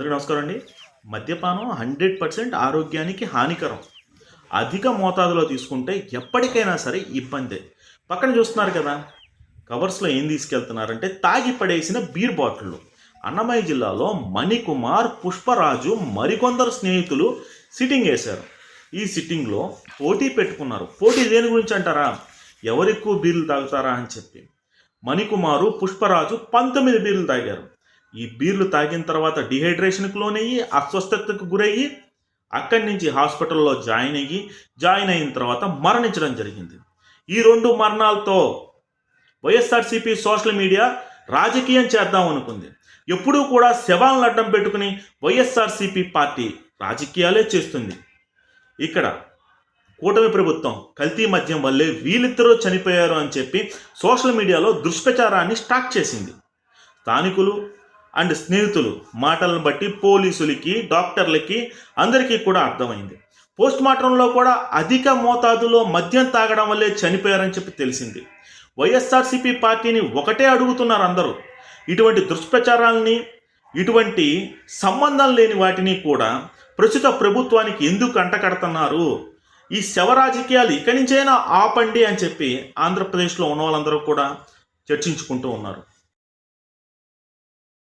అందరికీ నమస్కారం అండి. మద్యపానం హండ్రెడ్ పర్సెంట్ ఆరోగ్యానికి హానికరం. అధిక మోతాదులో తీసుకుంటే ఎప్పటికైనా సరే ఇబ్బందే. పక్కన చూస్తున్నారు కదా కవర్స్లో ఏం తీసుకెళ్తున్నారంటే తాగి పడేసిన బీర్ బాటిళ్ళు. అన్నమయ్య జిల్లాలో మణికుమార్ పుష్పరాజు మరికొందరు స్నేహితులు సిట్టింగ్ వేశారు. ఈ సిట్టింగ్లో పోటీ పెట్టుకున్నారు. పోటీ దేని గురించి అంటారా? ఎవరెక్కువ బీర్లు తాగుతారా అని చెప్పి. మణికుమారు పుష్పరాజు పంతొమ్మిది బీర్లు తాగారు. ఈ బీర్లు తాగిన తర్వాత డిహైడ్రేషన్కి లోనయ్యి అస్వస్థతకు గురయ్యి అక్కడి నుంచి హాస్పిటల్లో జాయిన్ అయ్యి జాయిన్ అయిన తర్వాత మరణించడం జరిగింది. ఈ రెండు మరణాలతో వైఎస్ఆర్సీపీ సోషల్ మీడియా రాజకీయం చేద్దాం అనుకుంది. ఎప్పుడూ కూడా శవాలను అడ్డం పెట్టుకుని వైఎస్ఆర్సీపీ పార్టీ రాజకీయాలే చేస్తుంది. ఇక్కడ కూటమి ప్రభుత్వం కల్తీ మద్యం వల్లే వీళ్ళిద్దరూ చనిపోయారు అని చెప్పి సోషల్ మీడియాలో దుష్ప్రచారాన్ని స్టార్ట్ చేసింది. స్థానికులు అండ్ స్నేహితులు మాటలను బట్టి పోలీసులకి డాక్టర్లకి అందరికీ కూడా అర్థమైంది. పోస్ట్ మార్టంలో కూడా అధిక మోతాదులో మద్యం తాగడం వల్లే చనిపోయారని చెప్పి తెలిసింది. వైఎస్ఆర్సీపీ పార్టీని ఒకటే అడుగుతున్నారు అందరూ. ఇటువంటి దుష్ప్రచారాలని ఇటువంటి సంబంధం లేని వాటిని కూడా ప్రస్తుత ప్రభుత్వానికి ఎందుకు అంటకడుతున్నారు? ఈ శవ రాజకీయాలు ఇక్కడి నుంచైనా ఆపండి అని చెప్పి ఆంధ్రప్రదేశ్లో ఉన్న వాళ్ళందరూ కూడా చర్చించుకుంటూ ఉన్నారు.